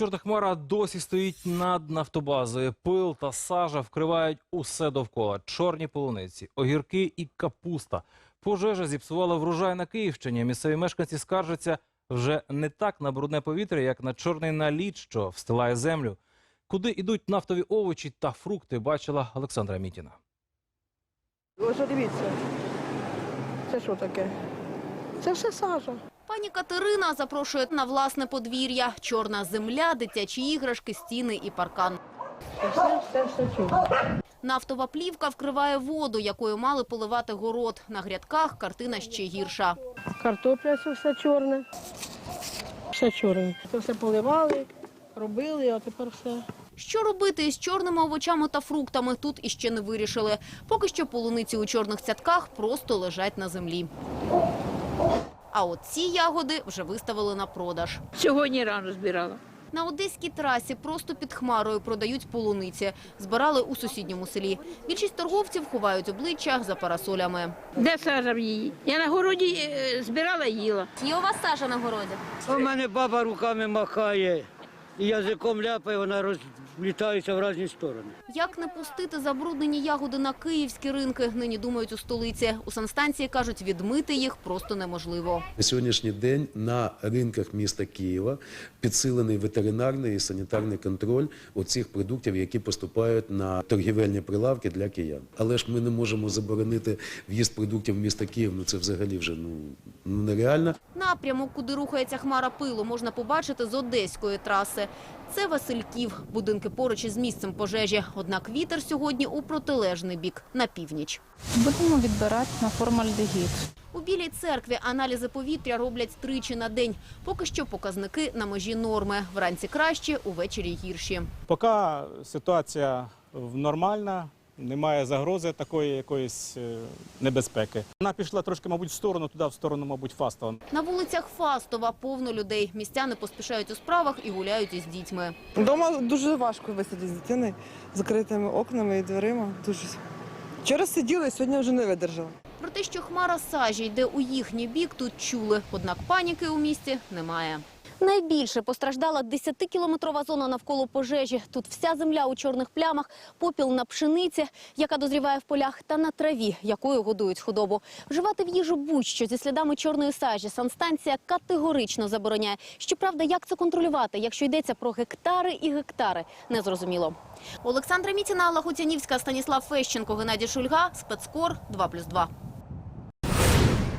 Чорна хмара досі стоїть над нафтобазою. Пил та сажа вкривають усе довкола. Чорні полуниці, огірки і капуста. Пожежа зіпсувала врожай на Київщині. Місцеві мешканці скаржаться вже не так на брудне повітря, як на чорний наліт, що встилає землю. Куди йдуть нафтові овочі та фрукти, бачила Олександра Мітіна. Ось дивіться. Це що таке? Це все сажа. Пані Катерина запрошує на власне подвір'я. Чорна земля, дитячі іграшки, стіни і паркан. Все, все, все чудо. Нафтова плівка вкриває воду, якою мали поливати город. На грядках картина ще гірша. Картопля це все чорне. Все чорне. Це все поливали, робили, а тепер все. Що робити із чорними овочами та фруктами, тут іще не вирішили. Поки що полуниці у чорних цятках просто лежать на землі. А от ці ягоди вже виставили на продаж. Сьогодні рано збирала. На одеській трасі просто під хмарою продають полуниці. Збирали у сусідньому селі. Більшість торговців ховають обличчя за парасолями. Де сажа в її? Я на городі е, збирала і їла. Є у вас сажа на городі? У мене баба руками махає і язиком ляпає, вона розлітається в різні сторони. Як не пустити забруднені ягоди на київські ринки, нині думають у столиці. У санстанції кажуть, відмити їх просто неможливо. На сьогоднішній день на ринках міста Києва підсилений ветеринарний і санітарний контроль оцих продуктів, які поступають на торгівельні прилавки для киян. Але ж ми не можемо заборонити в'їзд продуктів в місто Київ. Ну це взагалі вже ну, ну нереально. Напрямок, куди рухається хмара пилу, можна побачити з одеської траси. Це Васильків, будинки поруч із місцем пожежі. Однак вітер сьогодні у протилежний бік, на північ. Будемо відбирати на формальдегід. У Білій церкві аналізи повітря роблять тричі на день. Поки що показники на межі норми. Вранці краще, увечері гірші. Поки ситуація нормальна, немає загрози такої якоїсь е, небезпеки. Вона пішла трошки, мабуть, в сторону, туди, в сторону, мабуть, Фастова. На вулицях Фастова повно людей. Містяни поспішають у справах і гуляють із дітьми. Дома дуже важко висидіти з дитини з закритими окнами і дверима. Дуже вчора сиділи, сьогодні вже не видержала. Те, що хмара сажі йде у їхній бік, тут чули. Однак паніки у місті немає. Найбільше постраждала 10-кілометрова зона навколо пожежі. Тут вся земля у чорних плямах, попіл на пшениці, яка дозріває в полях, та на траві, якою годують худобу. Вживати в їжу будь-що зі слідами чорної сажі санстанція категорично забороняє. Щоправда, як це контролювати, якщо йдеться про гектари і гектари, незрозуміло. Олександра Мітіна, Алла Гуцянівська, Станіслав Фещенко, Геннадій Шульга, Спецкор, 2+,2.